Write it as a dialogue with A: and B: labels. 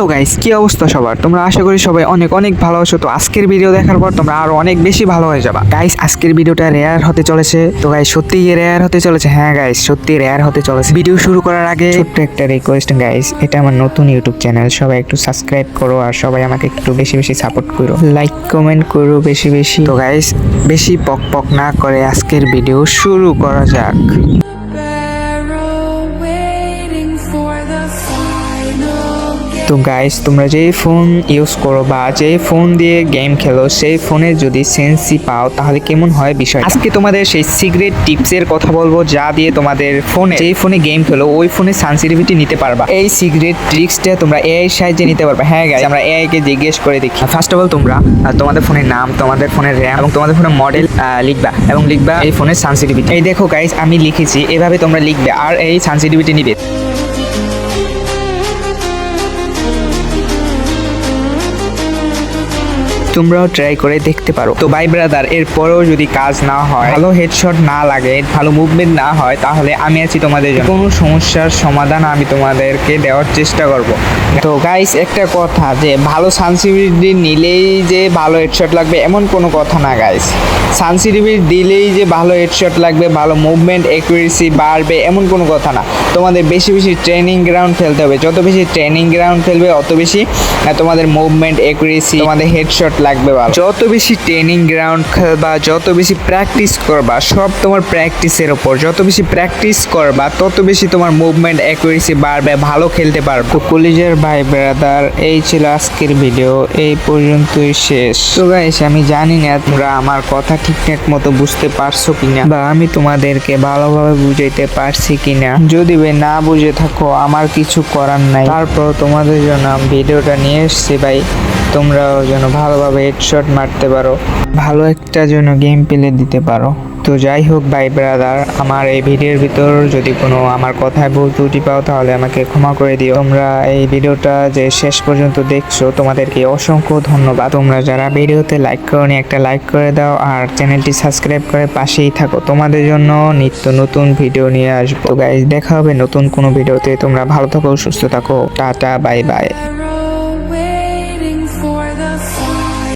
A: তো গাইস কি অবস্থা সবার? তোমরা আশা করি সবাই অনেক অনেক ভালো আছো। তো আজকের ভিডিও দেখার পর তোমরা আরও অনেক বেশি ভালো হয়ে যাবা। গাইস আজকের ভিডিওটা রেয়ার হতে চলেছে। তো গাইস সত্যি রেয়ার হতে চলেছে। হ্যাঁ গাইস সত্যি রেয়ার হতে চলেছে। ভিডিও শুরু করার আগে ছোট্ট একটা রিকোয়েস্ট গাইস এটা আমার নতুন ইউটিউব চ্যানেল সবাই একটু সাবস্ক্রাইব করো আর সবাই আমাকে একটু বেশি বেশি সাপোর্ট করো। লাইক কমেন্ট করো বেশি বেশি। তো গাইস বেশি পক পক না করে আজকের ভিডিও শুরু করা যাক। তো গাইস তোমরা যেই ফোন ইউজ করো বা যেই ফোন দিয়ে গেম খেলো, সেই ফোনে যদি সেন্সি পাও, তাহলে কেমন হয় বিষয় আজকে তোমাদের সেই সিক্রেট টিপসের কথা বলব যা দিয়ে তোমাদের ফোনে যেই ফোনে গেম খেলো, ওই ফোনে সেন্সিটিভিটি নিতে পারবা। এই সিক্রেট ট্রিক্সটা তোমরা এআই সাহায্যে নিতে পারবা। হ্যাঁ গাইস আমরা এআই কে জিজ্ঞেস করে দেখি। ফার্স্ট অফ অল তোমরা তোমাদের ফোনের নাম, তোমাদের ফোনের র্যাম এবং তোমাদের ফোনের মডেল লিখবা, এবং লিখবা এই ফোনের সেন্সিটিভিটি এই দেখো গাইস আমি লিখেছি, এভাবে তোমরা লিখবে, আর এই সেন্সিটিভিটি নিবে। তোমরাও ট্রাই করে দেখতে পারো। তো ভাই ব্রাদার এরপরেও যদি কাজ না হয়, ভালো হেডশট না লাগে, ভালো মুভমেন্ট না হয়, তাহলে আমি আছি তোমাদের জন্য। কোনো সমস্যার সমাধান আমি তোমাদেরকে দেওয়ার চেষ্টা করব। তো গাইস একটা কথা যে, ভালো সানসিটিভিটি নিলেই যে ভালো হেডশট লাগবে, এমন কোনো কথা না গাইস সানসিটিভিটি দিলেই যে ভালো হেডশট লাগবে, ভালো মুভমেন্ট অ্যাকুরেসি বাড়বে, এমন কোনো কথা না। তোমাদের বেশি বেশি ট্রেনিং গ্রাউন্ড ফেলতে হবে। যত বেশি ট্রেনিং গ্রাউন্ড ফেলবে অত বেশি তোমাদের মুভমেন্ট অ্যাকুরেসি তোমাদের হেডশট লাগবে ভালো। যত বেশি ট্রেনিং গ্রাউন্ড খেলবা যত বেশি প্র্যাকটিস করবা সব তোমার প্র্যাকটিসের ওপর যত বেশি প্র্যাকটিস করবা তত বেশি তোমার মুভমেন্ট অ্যাকুরেসি বাড়বে ভালো খেলতে পারবে। তো কলিজের ভাই ব্রাদার এই ছিল আজকের ভিডিও এই পর্যন্তই শেষ। তো গাইস আমি জানি না তোমরা আমার কথা ঠিকঠাক মতো বুঝতে পারছ কিনা বা আমি তোমাদেরকে ভালোভাবে বুঝাইতে পারছি কিনা। যদি না বুঝে থাকো আমার কিছু করার নাই। তারপর তোমাদের জন্য আমি ভিডিওটা নিয়ে এসেছি ভাই। তোমরাও যেন ভালোভাবে হেডশট মারতে পারো। ভালো একটা যেন গেম প্লে দিতে পারো। তো যাই হোক ভাই ব্রাদার আমার এই ভিডিওর ভিতর যদি কোনো আমার কথায় ভুল ত্রুটি পাও, তাহলে আমাকে ক্ষমা করে দিও। তোমরা এই ভিডিওটা যে শেষ পর্যন্ত দেখছ, তোমাদেরকে অসংখ্য ধন্যবাদ। তোমরা যারা ভিডিওতে লাইক করনি, একটা লাইক করে দাও, আর চ্যানেলটি সাবস্ক্রাইব করে পাশেই থাকো। তোমাদের জন্য নিত্য নতুন ভিডিও নিয়ে আসব। গাইজ দেখা হবে নতুন কোনো ভিডিওতে তোমরা ভালো থাকো, সুস্থ থাকো। Tata bye bye